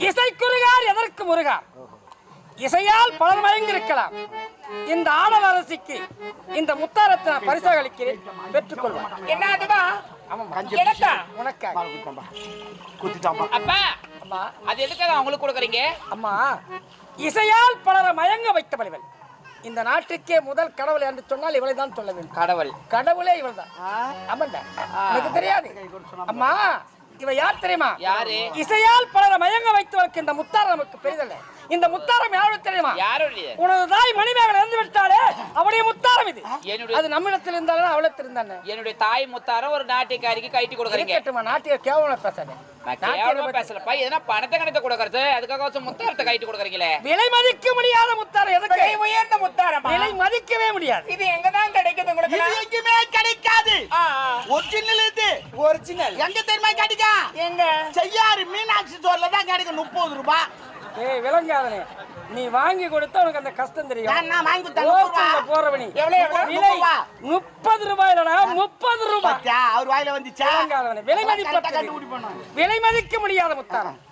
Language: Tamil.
இசைக்குறுகார் எதற்கு முருகார் இசையால் பலர் மயங்கிருக்கலாம் இந்த ஆடல் அரசிக்கு இந்த முத்தாரத்தை நான் பரிசாக அளிக்கிறேன் பெற்றுக்கொள்வார் என்ன அதுதான் ஆமாம்மா. எனக்கா உனக்காக குத்திட்டாம்பா அப்பா அம்மா. அது எதுக்காக அவங்களுக்கு கொடுக்குறீங்க? அம்மா இசையால் பலரை மயங்க வைத்தவள் இவள் இந்த நாட்டுக்கே முதல் கடவுள் என்று சொன்னால் இவளை தான் சொல்ல வேண்டும். கடவுள். கடவுளே இவள் தான் ஆமாண்டா? எனக்கு தெரியாது? அம்மா இவ யார் தெரியுமா? யாரு? இசையால் பலரை மயங்க வைத்தவளுக்கு இந்த முத்தாரம் நமக்கு பெரிதல்ல. இந்த முத்தாரம் யாரும் தெரியுமா? யாருடைய? உனது தாய் மணிமேகலை இறந்து விட்டாலே அவருடைய முத்தாரம் இது. என்னுடைய அது நம்மிடத்தில் இருந்தாலும் அவளத்தில் இருந்தானே என்னுடைய தாய் முத்தாரம் ஒரு நாட்டியக்காரிக்கு கைட்டி கொடுக்குறீங்க. இருக்கட்டுமா நாட்டிய கேவலம் கேவலமா பத்தி- பேசலப்பா எதனா பணத்தை கணத்தை கொடுக்கறது? அதுக்காக முத்தாரத்தை கைட்டி கொடுக்குறீங்களே. விலை மதிக்க முடியாத முத்தாரம் எதுக்கு? உயர்ந்த முத்தாரமா விலை மதிக்கவே முடியாது. இது எங்க தான் கிடைக்குது உங்களுக்கு? கிடைக்காது. ஒரிஜினல் ஒரிஜினல் எங்க தெரியுமா கிடைக்கும் எங்க? செய்யாறு மீனாட்சி ஸ்டோர்ல தான் கிடைக்கும் முப்பது ரூபாய் ஏய் விளங்காதனே. நீ வாங்கி கொடுத்தா உனக்கு அந்த கஷ்டம் தெரியும். நான் வாங்கி கொடுத்தேன். போறவனி? விலை முப்பது ரூபா. முப்பது ரூபாயிலடா முப்பது ரூபாய் அவர் வாயில வந்துச்சா? விலை மதிப்பற்றது. விலை மதிக்க முடியாத முத்தாரம்